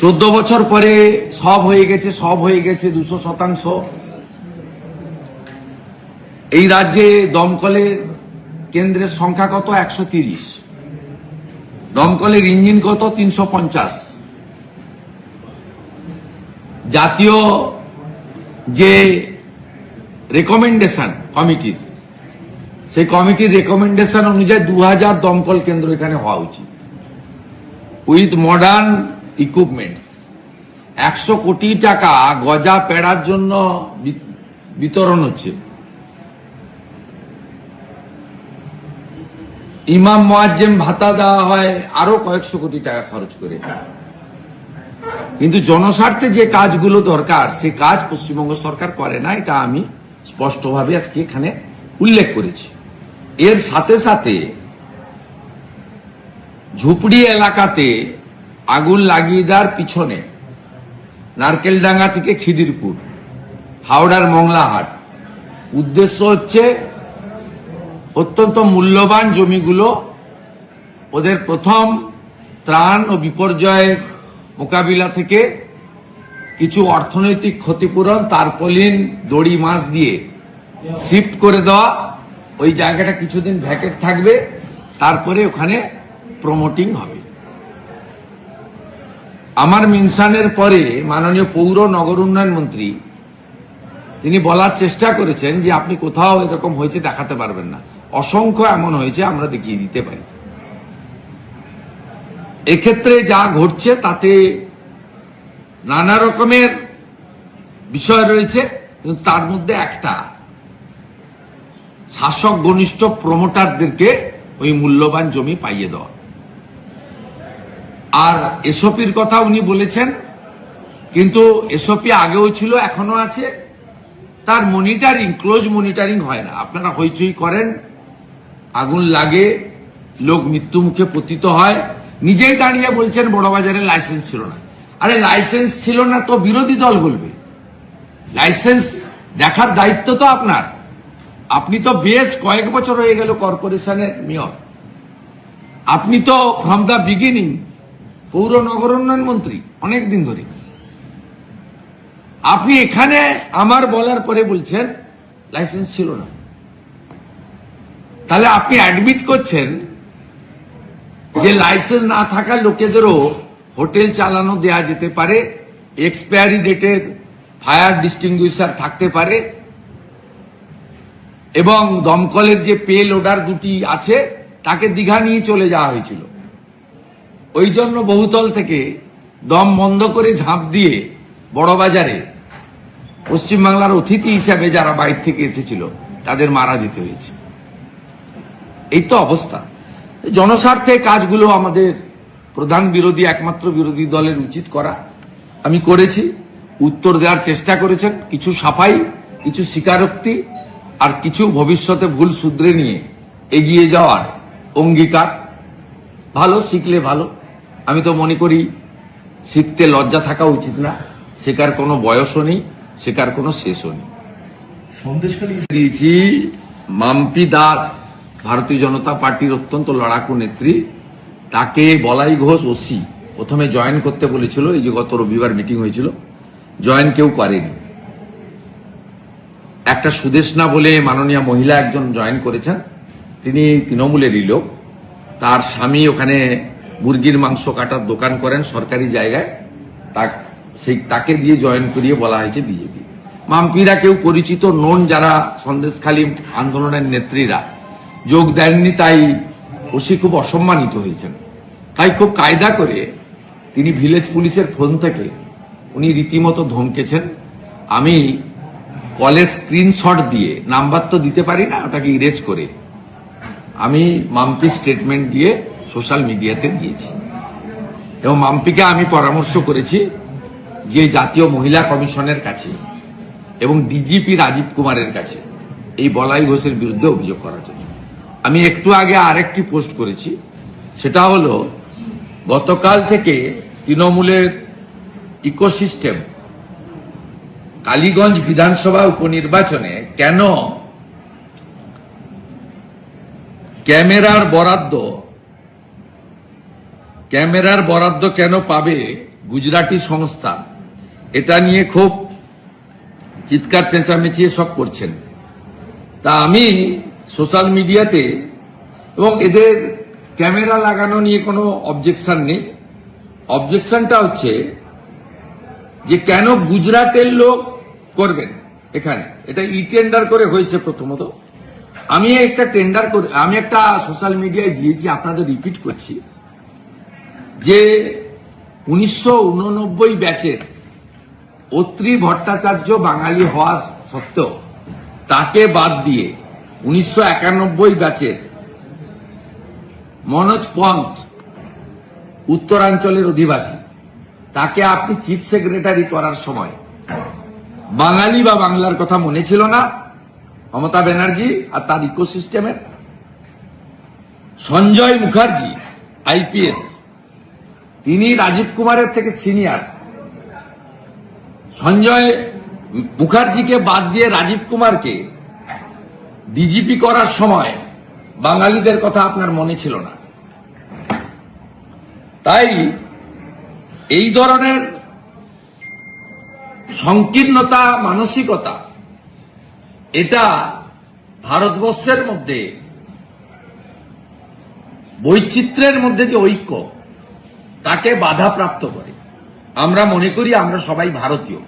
চোদ্দ বছর পরে সব হয়ে গেছে, সব হয়ে গেছে, দুশো শতাংশ। এই রাজ্যে দমকলের কেন্দ্রের সংখ্যা কত? একশো তিরিশ। দমকলের ইঞ্জিন কত? তিনশো পঞ্চাশ। জাতীয় যে রেকমেন্ডেশন কমিটির সেই কমিটির রেকমেন্ডেশন অনুযায়ী দু হাজার দমকল কেন্দ্র এখানে হওয়া উচিত। উইথ মডার্ন ইকুইপমেন্টস একশো কোটি টাকা গজা পেড়ার জন্য বিতরণ হচ্ছে। ইমাম মোয়াজ্জেম ভাতা দেওয়া হয় আরও কয়েকশো কোটি টাকা খরচ করে। কিন্তু জনস্বার্থে যে কাজগুলো দরকার, সে কাজ পশ্চিমবঙ্গ সরকার করে না, এটা আমি স্পষ্টভাবে আজকে এখানে উল্লেখ করেছি। এর সাথে সাথে ঝুপড়ি এলাকাতে আগুন লাগিয়ে দেওয়ার পিছনে নারকেলডাঙ্গা থেকে খিদিরপুর, হাওড়ার মংলাহাট। উদ্দেশ্য হচ্ছে অত্যন্ত মূল্যবান জমিগুলো, ওদের প্রথম ত্রাণ ও বিপর্যয়ের মোকাবিলা থেকে কিছু অর্থনৈতিক ক্ষতিপূরণ তারপলিন দড়ি, মাছ দিয়ে শিফট করে দেওয়া। ওই জায়গাটা কিছুদিন ভ্যাকেট থাকবে, তারপরে ওখানে প্রমোটিং হবে। আমার মিনসানের পরে মাননীয় পৌর নগর উন্নয়ন মন্ত্রী, তিনি বলার চেষ্টা করেছেন যে আপনি কোথাও এরকম হয়েছে দেখাতে পারবেন না। অসংখ্য এমন হয়েছে, আমরা দেখিয়ে দিতে পারি। এক্ষেত্রে যা ঘটছে, তাতে নানা রকমের বিষয় রয়েছে, কিন্তু তার মধ্যে একটা। শাসক ঘনিষ্ঠ প্রমোটারদেরকে ওই মূল্যবান জমি পাইয়ে দেওয়া। আর এসপির কথা উনি বলেছেন, কিন্তু এসপি আগেও ছিল, এখনও আছে। তার মনিটরিং ক্লোজ মনিটরিং হয় না। আপনারা হইচই করেন, আগুন লাগে, লোক মৃত্যু মুখে পতিত হয়। নিজেই দাঁড়িয়ে বলছেন বড়বাজারে লাইসেন্স ছিল না। আরে লাইসেন্স ছিল না তো বিরোধী দল বলবে। লাইসেন্স দেখার দায়িত্ব তো আপনার। আপনি তো বেশ কয়েক বছর হয়ে গেল কর্পোরেশনের মেয়র আপনি তো ফ্রম দ্য বিগিনিং পৌর নগর উন্নয়ন মন্ত্রী, অনেক দিন ধরে। আপনি এখানে আমার বলার পরে বলছেন লাইসেন্স ছিল না। তাহলে আপনি অ্যাডমিট করছেন যে লাইসেন্স না থাকা লোকেদেরও হোটেল চালানো দেয়া যেতে পারে এক্সপায়ারি ডেটের ফায়ার ডিস্টিংগুইশার থাকতে পারে, এবং দমকলের যে পে লোডার দুটি আছে, তাকে দীঘা নিয়ে চলে যাওয়া হয়েছিল। ওই জন্য বহুতল থেকে দম বন্ধ করে ঝাঁপ দিয়ে বড়বাজারে, পশ্চিমবাংলার অতিথি হিসাবে যারা বাইরে থেকে এসেছিল, তাদের মারা যেতে হয়েছে। এই তো অবস্থা। জনস্বার্থে কাজগুলো আমাদের প্রধান বিরোধী, একমাত্র বিরোধী দলের উচিত করা। আমি করেছি, উত্তর দেওয়ার চেষ্টা করেছেন, কিছু সাফাই, কিছু স্বীকারোক্তি, আর কিছু ভবিষ্যতে ভুল শুধরে নিয়ে এগিয়ে যাওয়ার অঙ্গীকার। ভালো শিখলে ভালো। আমি তো মনে করি শিখতে লজ্জা থাকা উচিত না। শেখার কোনো বয়সও নেই শেখার কোনো শেষও নেই। দিয়েছি মাম্পি দাস ভারতীয় জনতা পার্টির অত্যন্ত লড়াকু নেত্রী তাকে বলাই ঘোষ ওসি। প্রথমে জয়েন করতে বলেছিল এই যে গত রবিবার মিটিং হয়েছিল জয়েন কেউ করেনি। একটা সুদেশনা বলে মাননীয় মহিলা একজন জয়েন করেছেন তিনি তৃণমূলেরই লোক। তার স্বামী ওখানে মুরগির মাংস কাটার দোকান করেন সরকারি জায়গায় তা সেই তাকে দিয়ে জয়েন করিয়ে বলা হয়েছে বিজেপি। মাম্পিরা কেউ পরিচিত নন যারা সন্দেশখালী আন্দোলনের নেত্রীরা। যোগ দেননি তাই ওসি খুব অসম্মানিত হয়েছেন। তাই খুব কায়দা করে তিনি ভিলেজ পুলিশের ফোন থেকে উনি রীতিমতো ধমকেছেন, আমি কলেজ স্ক্রিনশট দিয়ে নাম্বার তো দিতে পারি না, ওটাকে ইরেজ করে। আমি মাম্পি স্টেটমেন্ট দিয়ে সোশ্যাল মিডিয়াতে দিয়েছি। এবং মাম্পিকে আমি পরামর্শ করেছি যে জাতীয় মহিলা কমিশনের কাছে এবং ডিজিপি রাজীব কুমারের কাছে এই বলাই ঘোষের বিরুদ্ধে অভিযোগ করার জন্য। আমি একটু আগে আরেকটি পোস্ট করেছি, সেটা হলো গতকাল থেকে তৃণমূলের ইকোসিস্টেম কালীগঞ্জ বিধানসভা উপনির্বাচনে কেন ক্যামেরার বরাদ্দ ক্যামেরার বরাদ্দ কেন পাবে গুজরাটি সংস্থা? এটা নিয়ে খুব চিৎকার চেঁচামেচিয়ে সব করছেন। তা আমি সোশ্যাল মিডিয়াতে এবং এদের ক্যামেরা লাগানো নিয়ে কোনো অবজেকশন নেই। অবজেকশনটা হচ্ছে যে কেন গুজরাটের লোক করবেন এখানে? এটা ই টেন্ডার করে হয়েছে প্রথমত। আমি একটা টেন্ডার করে আমি একটা সোশ্যাল মিডিয়ায় দিয়েছি, আপনাদের রিপিট করছি। যে উনিশশো উননব্বই ব্যাচের অত্রি ভট্টাচার্য বাঙালি হওয়া সত্ত্বেও তাকে বাদ দিয়ে উনিশশো একানব্বই ব্যাচের মনোজ পন্থ উত্তরাঞ্চলের অধিবাসী, তাকে আপনি চিফ সেক্রেটারি করার সময় বাঙালি বা বাংলার কথা মনে ছিল না, মমতা ব্যানার্জি আর তার ইকোসিস্টেমের সঞ্জয় মুখার্জি, আইপিএস। তিনি রাজীব কুমারের থেকে সিনিয়র। সঞ্জয় মুখার্জিকে বাদ দিয়ে রাজীব কুমারকে ডিজিপি করার সময় বাঙালিদের কথা আপনার মনে ছিল না। তাই এই ধরনের সংকীর্ণতা, মানসিকতা, এটা ভারতবর্ষের মধ্যে, বৈচিত্র্যের মধ্যে যে ঐক্য তাকে বাধাপ্রাপ্ত করে। আমরা মনে করি আমরা সবাই ভারতীয়।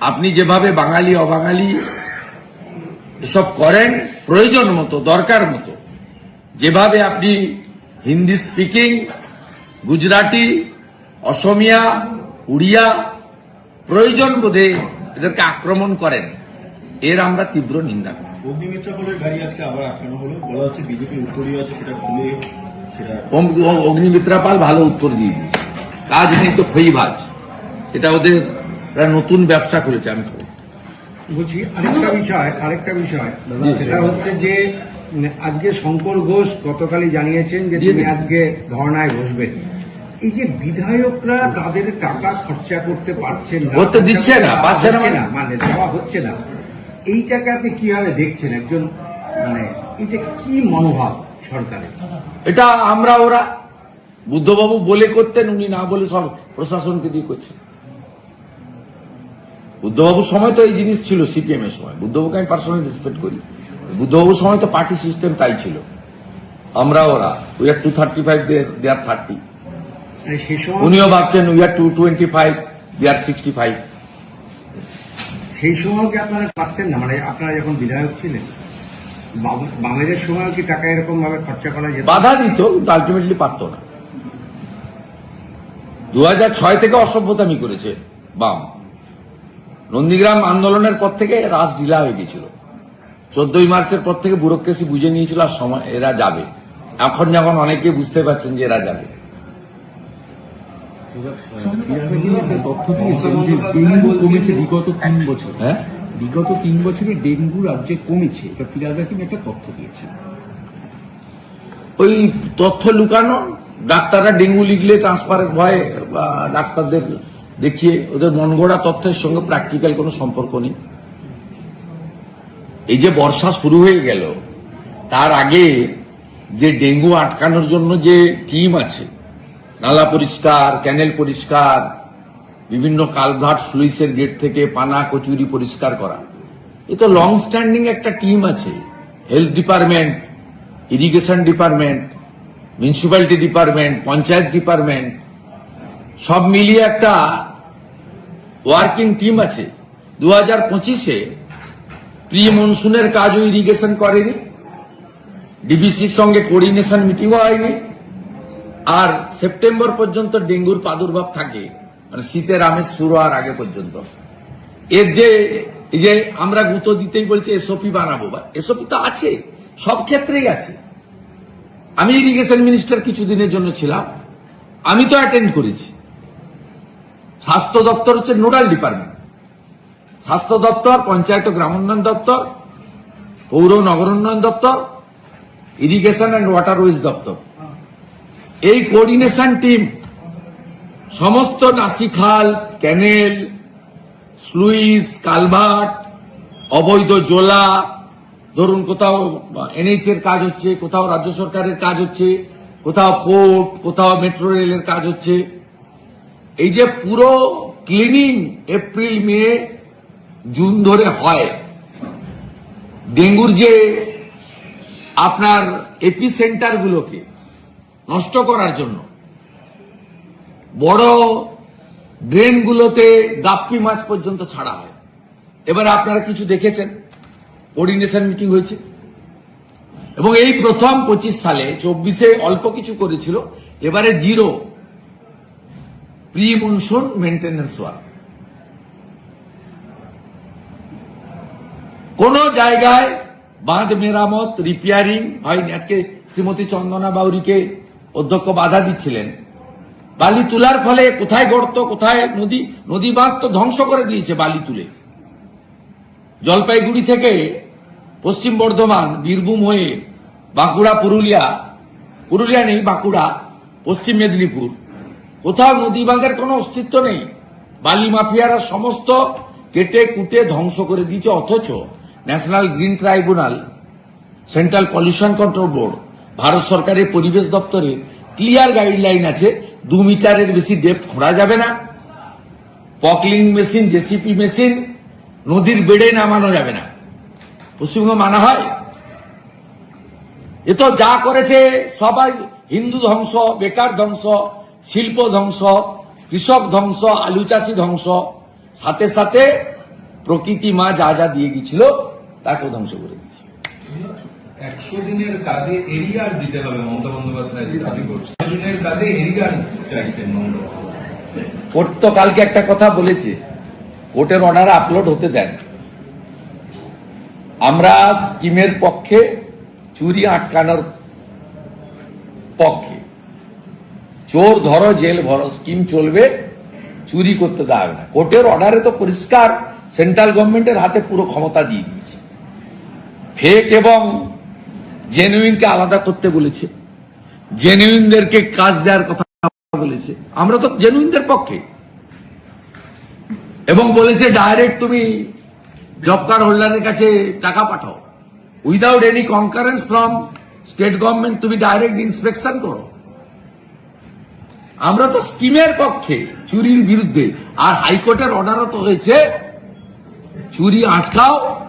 আপনি যেভাবে বাঙালি, অবাঙালি এসব করেন, প্রয়োজন মতো, দরকার মতো, যেভাবে আপনি হিন্দি স্পিকিং গুজরাটি, অসমিয়া, উড়িয়া, প্রয়োজন বোধে এদেরকে আক্রমণ করেন, এর আমরা তীব্র নিন্দা করি। আজকে আবার হলো। বলা হচ্ছে বিজেপি উত্তরীয় আছে, সেটা খুলে অগ্নিমিত্রা পাল ভালো উত্তর দিয়ে দিয়েছে। কাজ নেই তো ফইবাজ এটা ওদের নতুন ব্যবসা করেছে আমি খবর। বলছি আরেকটা বিষয় আরেকটা বিষয়। সেটা হচ্ছে যে আজকে শঙ্কর ঘোষ গতকালই জানিয়েছেন যে তিনি আজকে ধর্নায় বসবেন। এই যে বিধায়করা তাদের টাকা খরচা করতে পারছেন না করতে দিচ্ছে না, পাচ্ছে না মানে? মানে দেওয়া হচ্ছে না। এইটাকে আপনি কীভাবে দেখছেন? একজন মানে এটা কি মনোভাব? সরকারের। এটা আমরা ওরা বুদ্ধবাবু বলে করতেন উনি না বলে সব প্রশাসনকে দিয়ে করছেন। বুদ্ধবাবুর সময় তো এই জিনিস ছিল সিপিএম এর সময়। বুদ্ধবাবুকে আমি পার্সোনালি রেসপেক্ট করি। বুদ্ধবাবুর সময় তো পার্টি সিস্টেম তাই ছিল। আমরা ওরা we are two thirty five there thirty মানে সময় উনিও ভাবছেন we are two twenty five there sixty five সেই সময় কি আপনারা পারতেন না? মানে আপনারা যখন বিধায়ক ছিলেন বামেদের সময় কি টাকা এরকম ভাবে খরচা করা যেত বাধা দিত কিন্তু আলটিমেটলি পারত না দু ছয় থেকে অসভ্যতামি করেছে বাম নন্দীগ্রাম আন্দোলনের পর থেকে রাস ঢিলা হয়ে গেছিল চোদ্দই মার্চের পর থেকে ব্যুরোক্রেসি বুঝে নিয়েছিল আর সময় এরা যাবে এখন যখন অনেকে বুঝতে পারছেন যে এরা যাবে তথ্য দিয়েছেন যে ডেঙ্গু কমেছে বিগত তিন বছর হ্যাঁ বিগত তিন বছরে ডেঙ্গু রাজ্যে কমেছে। এটা ফিরাদ হাকিম একটা তথ্য দিয়েছেন ওই তথ্য লুকানো, ডাক্তাররা ডেঙ্গু লিখলে ট্রান্সফারের ভয়ে ডাক্তারদের দেখিয়ে, ওদের মনগড়া তথ্যের সঙ্গে প্র্যাকটিক্যাল কোনো সম্পর্ক নেই। এই যে বর্ষা শুরু হয়ে গেল, তার আগে যে ডেঙ্গু আটকানোর জন্য যে টিম আছে, নালা পরিষ্কার ক্যানেল পরিষ্কার বিভিন্ন কালভার্ট সুইসের গেট থেকে পানা কচুরি পরিষ্কার করা। এ তো লং স্ট্যান্ডিং একটা টিম আছে। Health department irrigation department municipality department panchayat department সব মিলিয়ে একটা ওয়ার্কিং টিম আছে। দু হাজার পঁচিশে প্রি মনসুনের কাজও ইরিগেশন করেনি। ডিবিসির সঙ্গে কোঅর্ডিনেশন মিটিংও হয়নি। আর সেপ্টেম্বর পর্যন্ত ডেঙ্গুর প্রাদুর্ভাব থাকে। মানে শীতের আমেজ শুরু হওয়ার আগে পর্যন্ত। এর যে, এই যে আমরা গুঁতো দিতেই বলছি, এসওপি বানাবো, বা এসওপি তো আছে, সব ক্ষেত্রেই আছে। আমি ইরিগেশন মিনিস্টার কিছুদিনের জন্য ছিলাম, আমি তো অ্যাটেন্ড করেছি। স্বাস্থ্য দপ্তর হচ্ছে নোডাল ডিপার্টমেন্ট। স্বাস্থ্য দপ্তর, পঞ্চায়েত ও গ্রামোন্নয়ন দপ্তর, পৌর নগরোন্নয়ন দপ্তর, ইরিগেশন অ্যান্ড ওয়াটারওয়েজ দপ্তর। এই কোঅর্ডিনেশন টিম সমস্ত নাসিখাল, ক্যানেল, স্লুইস, কালভার্ট, অবৈধ জোলা, ধরুন কোথাও এনএইচ এর কাজ হচ্ছে, কোথাও রাজ্য সরকারের কাজ হচ্ছে, কোথাও পোর্ট, কোথাও মেট্রো রেলের কাজ হচ্ছে। এই যে পুরো ক্লিনিং এপ্রিল, মে, জুন ধরে হয়। ডেঙ্গুর যে আপনার এপি সেন্টারগুলোকে নষ্ট করার জন্য বড় ড্রেনগুলোতে গাপ্পি মাছ পর্যন্ত ছাড়া হয়। এবারে আপনারা কিছু দেখেছেন? কোর্ডিনেশন মিটিং হয়েছে। এবং এই প্রথম পঁচিশ সালে চব্বিশে অল্প কিছু করেছিল। এবারে zero. Pre monsoon maintenance work. কোন জায়গায় বাঁধ মেরামত, রিপেয়ারিং হয়নি। আজকে শ্রীমতী চন্দনা বাউরিকে অধ্যক্ষ বাধা দিচ্ছিলেন। বালি তোলার ফলে কোথায় গর্ত, কোথায় নদী নদী বাঁধ তো ধ্বংস করে দিয়েছে বালি তুলে। জলপাইগুড়ি থেকে পশ্চিম বর্ধমান, বীরভূম হয়ে বাঁকুড়া, পুরুলিয়া। পুরুলিয়া নেই, বাঁকুড়া, পশ্চিম মেদিনীপুর। কোথাও নদী বাঁধের কোনো অস্তিত্ব নেই। বালি মাফিয়ারা সমস্ত কেটে কুটে ধ্বংস করে দিয়েছে, অথচ national green tribunal, central pollution control board, Bharat সরকারের পরিবেশ দপ্তরের ক্লিয়ার গাইডলাইন আছে দু মিটারের বেশি ডেপথ খোঁড়া যাবে না। পকলিং মেশিন জেসিপি মেশিন নদীর বেড়ে নামানো যাবে না। পশ্চিমবঙ্গ মানা হয়। এ তো যা করেছে সবাই, হিন্দু ধ্বংস, বেকার ধ্বংস, শিল্প ধ্বংস, কৃষক ধ্বংস, আলু চাষি ধ্বংস। সাথে সাথে প্রকৃতি মা যা যা দিয়ে গেছিল তাকেও ধ্বংস করে দিয়েছে। একশো দিনের কাজে এরিয়ার দিতে হবে, মমতা বন্দ্যোপাধ্যায় দাবি করছে। দিনের কাজে এরিয়ার চাইছেন মমতা কোর্ট তো কালকে একটা কথা বলেছে কোর্টের অর্ডার আপলোড হতে দেন। আমরা স্কিমের পক্ষে চুরি আটকানোর পক্ষে। চোর ধরো, জেল ভরো, স্কিম চলবে, চুরি করতে দেওয়া হবে না। কোর্টের অর্ডারে তো পরিষ্কার সেন্ট্রাল গভর্নমেন্টের হাতে পুরো ক্ষমতা দিয়ে দিয়েছে। ফেক এবং জেনুইনকে আলাদা করতে বলেছে। জেনুইনদেরকে কাজ দেওয়ার কথা বলেছে। আমরা তো জেনুইনদের পক্ষে। এবং বলেছে, ডাইরেক্ট তুমি জব কার্ড হোল্ডারের কাছে টাকা পাঠাও। Without any concurrence from state government তুমি ডাইরেক্ট ইন্সপেকশন করো। আমরা তো স্কিমের পক্ষে চুরির বিরুদ্ধে। আর হাইকোর্টের অর্ডারও তো হয়েছে। চুরি আটকাও,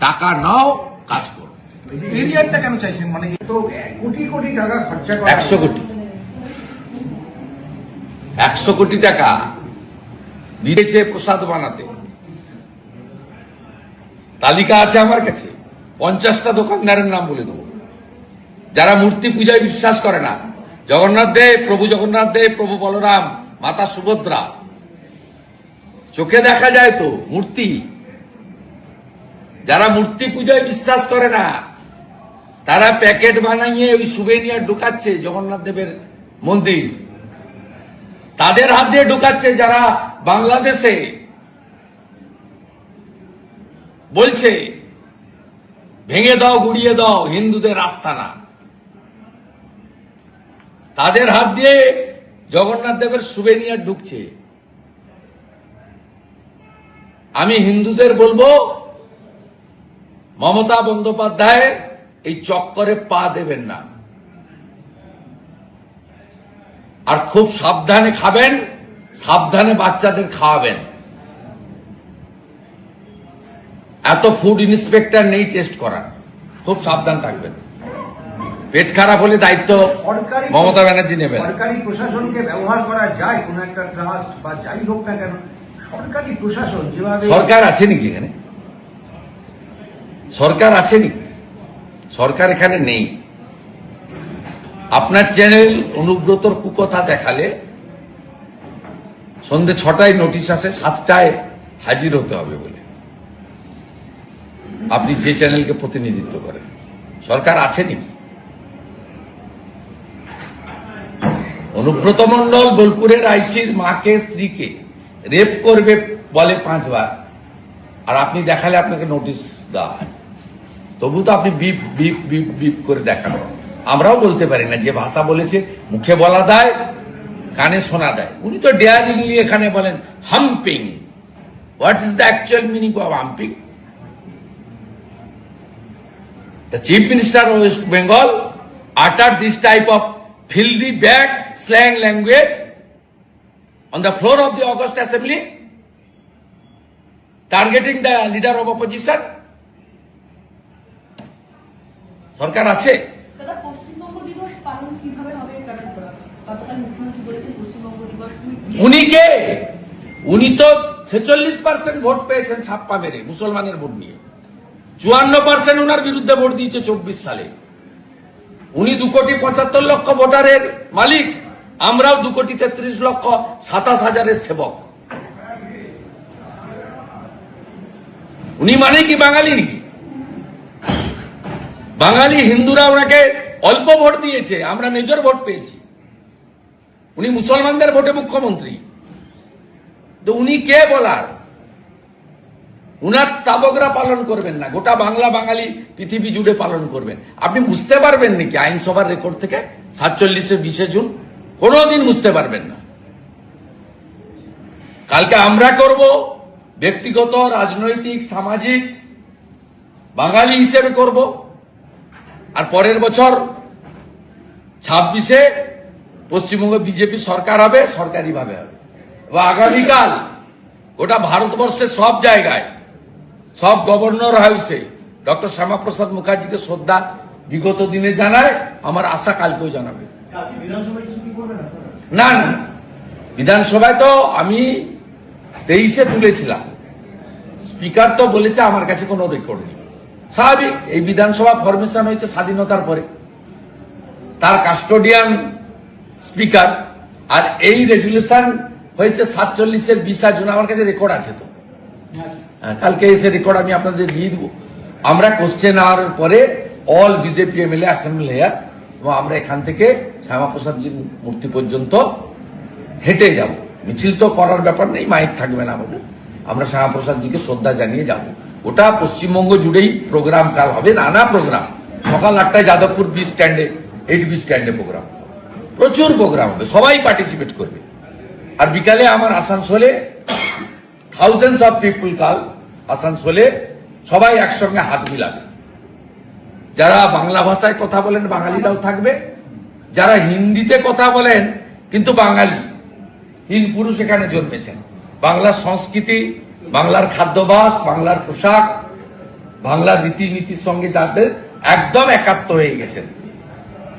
টাকা নাও এরিয়ারটা কেন চাইছেন? মানে তো কোটি কোটি টাকা খরচা করা একশো কোটি। একশো কোটি টাকা দিয়েছে প্রসাদ বানাতে। তালিকা আছে আমার কাছে। পঞ্চাশটা দোকানদারের নাম বলে দেবো। যারা মূর্তি পূজায় বিশ্বাস করে না জগন্নাথ দেব প্রভু জগন্নাথ দেব প্রভু বলরাম মাতা সুভদ্রা চোখে দেখা যায় তো মূর্তি। যারা মূর্তি পূজায় বিশ্বাস করে না তারা প্যাকেট বানাইয়ে ওই সুবেনিয়ার ঢুকাচ্ছে জগন্নাথ দেবের মন্দির। তাদের হাত দিয়ে ঢুকাচ্ছে যারা বাংলাদেশে বলছে, ভেঙে দাও, গুড়িয়ে দাও, হিন্দুদের আস্থানা তাদের হাত দিয়ে জগন্নাথ দেবের সুবেনিয়ার ঢুকছে। আমি হিন্দুদের বলব, মমতা বন্দ্যোপাধ্যায়ের এই চক্করে পা দেবেন না। আর খুব সাবধানে খাবেন সাবধানে বাচ্চাদের খাওয়াবেন। এত ফুড ইন্সপেক্টর নেই টেস্ট করার। খুব সাবধান থাকবেন। পেট খারাপ হলে দায়িত্ব মমতা ব্যানার্জি নেবেন। সরকারি প্রশাসনকে ব্যবহার করা যায় কোন একটা ট্রাস্ট বা যাই হোক না কেন সরকারি প্রশাসন যেভাবে সরকার আছে নাকি এখানে? সরকার আছে নাকি? সরকার এখানে নেই। আপনার চ্যানেল অনুব্রতর কুকথা দেখালে সন্ধে ছটায় নোটিশ আসে, সাতটায় হাজির হতে হবে বলে। আপনি যে চ্যানেলকে প্রতিনিধিত্ব করেন। সরকার আছে নাকি? অনুব্রত মন্ডল বোলপুরের আইসির মাকে, স্ত্রীকে রেপ করবে বলে পাঁচবার। আর আপনি দেখালে আপনাকে নোটিশ দেওয়া হয়। তবু তো আপনি বিপ বিপ বিপ বিপ করে দেখান। আমরাও বলতে পারি না, যে ভাষা বলেছে, মুখে বলা দেয়, কানে শোনা দেয়। উনি তো ডেয়ারিংলি এখানে বলেন humping what is the actual meaning of humping the chief minister of West Bengal utter this type of fill the back slang language on the floor of the august assembly targeting the leader of opposition দিবস আছে উনি কে? উনি তো ছেচল্লিশ percent vote পেয়েছেন ছাপ্পা মেরে মুসলমানের ভোট নিয়ে। চুয়ান্ন পার্সেন্ট ওনার বিরুদ্ধে ভোট দিয়েছে চব্বিশ সালে। উনি দু কোটি পঁচাত্তর লক্ষ ভোটারের মালিক আমরাও দু কোটি তেত্রিশ লক্ষ সাতাশ হাজারের সেবক। উনি মানে কি বাঙালি নাকি? বাঙালি হিন্দুরা ওনাকে অল্প ভোট দিয়েছে, আমরা মেজর ভোট পেয়েছি। উনি মুসলমানদের ভোটে মুখ্যমন্ত্রী। তো উনি কে বলার? উনার তাবকরা পালন করবেন না, গোটা বাংলা বাঙালি পৃথিবী জুড়ে পালন করবেন। আপনি বুঝতে পারবেন নাকি আইনসভার রেকর্ড থেকে? সাতচল্লিশে বিশে জুন, কোনোদিন বুঝতে পারবেন না। কালকে আমরা করব ব্যক্তিগত, রাজনৈতিক, সামাজিক, বাঙালি হিসেবে করব। আর পরের বছর ছাব্বিশে পশ্চিমবঙ্গ বিজেপি সরকার হবে সরকারি ভাবে হবে। এবং আগামীকাল গোটা ভারতবর্ষের সব জায়গায় সব গভর্নর হাউসে ডক্টর শ্যামাপ্রসাদ মুখার্জিকে শ্রদ্ধা বিগত দিনে জানায় আমার আশা কালকেও জানাবে। না না। বিধানসভায় তো আমি তেইশে তুলেছিলাম। স্পিকার তো বলেছে আমার কাছে কোনো রেকর্ড নেই। স্বাভাবিক এই বিধানসভা ফরমেশন হয়েছে স্বাধীনতার পরে। তার কাস্টোডিয়ান স্পিকার আর এই রেজুলেশন হয়েছে সাতচল্লিশের বিশা জুন আমার কাছে রেকর্ড আছে তো। হ্যাঁ, কালকে এসে রেকর্ড আমি আপনাদের দিয়ে দিব। আমরা কোশ্চেন আওয়ার পরে all BJP MLA assembly here এবং আমরা এখান থেকে শ্যামাপ্রসাদজির মূর্তি পর্যন্ত হেঁটে যাব। মিছিল তো করার ব্যাপার নেই মাইক থাকবে না আমাদের। আমরা শ্যামাপ্রসাদজিকে শ্রদ্ধা জানিয়ে যাব। ওটা পশ্চিমবঙ্গ জুড়েই প্রোগ্রাম কাল হবে, নানা প্রোগ্রাম সকাল আটটায় যাদবপুর বি স্ট্যান্ডে এইট বি স্ট্যান্ডে প্রোগ্রাম প্রচুর প্রোগ্রাম হবে, সবাই পার্টিসিপেট করবে। আর বিকালে আমার আসানসোলে থাউজেন্ডস অফ পিপুল কাল আসানসোলে সবাই একসঙ্গে হাত মিলাবে। যারা বাংলা ভাষায় কথা বলেন, বাঙালিরাও থাকবে। যারা হিন্দিতে কথা বলেন, কিন্তু বাঙালি, তিন পুরুষ এখানে জন্মেছেন। বাংলার সংস্কৃতি বাংলার খাদ্যবাস বাংলার পোশাক, বাংলার রীতিনীতির সঙ্গে যাদের একদম একাত্ম হয়ে গেছেন,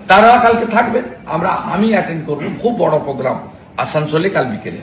তারা কালকে থাকবে আমরা, আমি অ্যাটেন্ড করব, খুব বড় প্রোগ্রাম আসানসোলে কাল বিকেলে